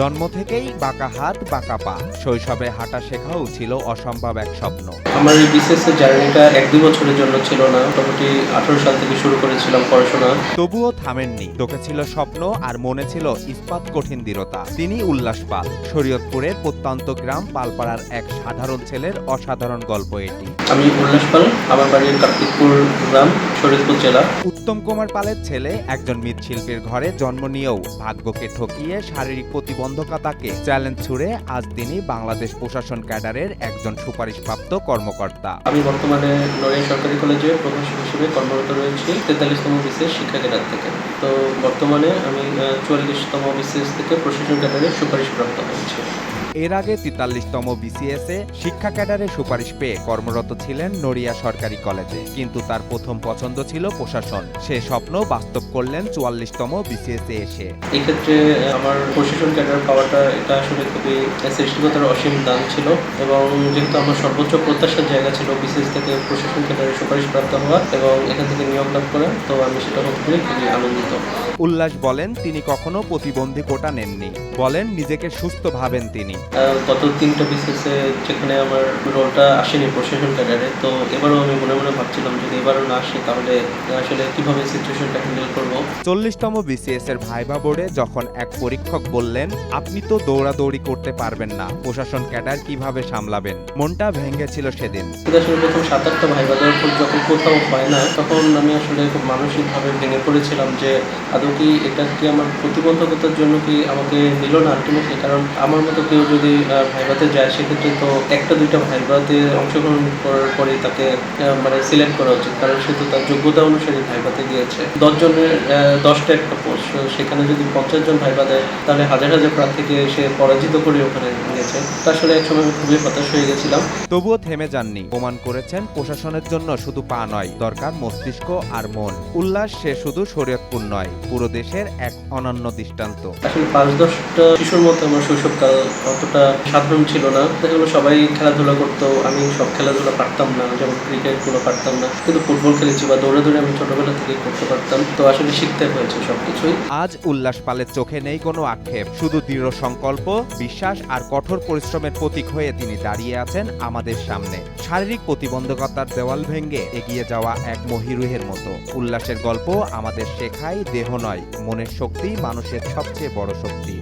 জন্ম থেকেই বাঁকা হাত বাঁকা পা। শৈশবে হাঁটা শেখাও ছিল অসম্ভব এক স্বপ্ন। আমার এই বিসিএস এর জার্নিটা এক দু বছরের জন্য ছিল না মোটামুটি আঠারো সাল থেকে শুরু করেছিলাম পড়াশোনা। তবুও থামেননি। তোকে ছিল স্বপ্ন আর মনে ছিল ইস্পাত কঠিন দৃঢ়তা। তিনি উল্লাস পাল শরীয়তপুরের প্রত্যন্ত গ্রাম পালপাড়ার এক সাধারণ ছেলের অসাধারণ গল্প এটি। আমি উল্লাস পাল আমার বাড়ির কার্তিকপুর গ্রাম শরীরপুর জেলা। উত্তম কুমার পালের ছেলে একজন মৃৎশিল্পীর ঘরে জন্ম নিয়েও ভাগ্যকে ঠকিয়ে শারীরিক প্রতিবন্ধকতাকে চ্যালেঞ্জ ছুড়ে আজ তিনি বাংলাদেশ প্রশাসন ক্যাডারের একজন সুপারিশপ্রাপ্ত কর্মকর্তা। আমি বর্তমানে নড়িয়া সরকারি কলেজে প্রভাষক হিসেবে কর্মরত রয়েছি, তেতাল্লিশতম বিশেষ শিক্ষা ক্যাডার থেকে। তো বর্তমানে আমি চুয়াল্লিশতম বিশেষ থেকে প্রশাসন ক্যাডারের সুপারিশপ্রাপ্ত হয়েছি। এর আগে তেতাল্লিশতম বিসিএস এ শিক্ষা ক্যাডারে সুপারিশ পেয়ে কর্মরত ছিলেন নড়িয়া সরকারি কলেজে। কিন্তু তার প্রথম পছন্দ ছিল প্রশাসন। সে স্বপ্ন বাস্তব করলেন চুয়াল্লিশতম বিসিএস এসে। এক্ষেত্রে আমার প্রশাসন ক্যাডার পাওয়াটা এটা আসলে খুবই সৃষ্টিগতার অসীম দান ছিল এবং যেহেতু আমার সর্বোচ্চ প্রত্যাশার জায়গা ছিল বিশেষ থেকে প্রশাসন ক্যাডারের সুপারিশ প্রাপ্ত হওয়া এবং এখান থেকে নিয়োগ লাভ করা তো আমি সেটা পেরে খুবই আনন্দিত। উল্লাস বলেন তিনি কখনো প্রতিবন্ধী কোটা নেননি। বলেন নিজেকে সুস্থ ভাবেন তিনি। গত তিনটা বিসিএসে যেখানে আমার রোলটা আসেনি প্রশাসন ক্যাডারে তো এবারও আমি মনে মনে ভাবছিলাম যদি এবারও না আসে তাহলে আসলে কীভাবে সিচুয়েশনটা হ্যান্ডেল করব? চল্লিশতম বিসিএস এর ভাইবা বোর্ডে যখন এক পরীক্ষক বললেন আপনি তো দৌড়াদৌড়ি করতে পারবেন না প্রশাসন ক্যাডার কীভাবে সামলাবেন? মনটা ভেঙে ভেঙেছিল সেদিন। আসলে প্রথম সাত আটটা ভাইবা দেওয়ার পর যখন কোথাও হয় না তখন আমি আসলে খুব মানসিকভাবে ভেঙে পড়েছিলাম যে আদৌ কি এটা কি আমার প্রতিবন্ধকতার জন্য কি আমাকে নিল না আলটিমেটলি? কারণ আমার মতো কেউ যদি ভাইভাতে যায় সেক্ষেত্রে তো একটা দুইটা ভাইভাতে অংশগ্রহণ করার পরে তাকে মানে সিলেক্ট করা উচিত। কারণ সে তো তার যোগ্যতা অনুসারে ভাইভাতে গিয়েছে। দশজনের দশটা একটা পোস্ট সেখানে যদি পঞ্চাশ জন ভাইবা দেয় তাহলে হাজার হাজার প্রার্থীকে সে পরাজিত করে ওখানে গেছে তা আসলে একসময় আমি খুবই হতাশ হয়ে গেছিলাম। তবুও থেমে যাননি। প্রমাণ করেছেন প্রশাসনের জন্য শুধু পা নয় দরকার মস্তিষ্ক আর মন। উল্লাস সে শুধু শরীয়তপুর নয় পুরো দেশের এক অনন্য দৃষ্টান্ত। আসলে পাঁচ দশটা শিশুর মতো আমার শৈশবকাল অতটা সাধারণ ছিল না। দেখা গেলো সবাই খেলাধুলা করতো, আমি সব খেলাধুলা পারতাম না, যেমন ক্রিকেটগুলো পারতাম না। কিন্তু ফুটবল খেলেছি বা দৌড়ে দৌড়ে আমি ছোটবেলা থেকেই করতে পারতাম। তো আসলে শিখতে হয়েছে সবকিছুই। আজ উল্লাস পালের চোখে নেই কোনো আক্ষেপ। শুধু দৃঢ় সংকল্প, বিশ্বাস আর কঠোর পরিশ্রমের প্রতীক হয়ে তিনি দাঁড়িয়ে আছেন আমাদের সামনে। শারীরিক প্রতিবন্ধকতার দেওয়াল ভেঙে এগিয়ে যাওয়া এক মহিরুহের মতো। উল্লাসের গল্প আমাদের শেখায় দেহ নয়, মনের শক্তি মানুষের সবচেয়ে বড় শক্তি।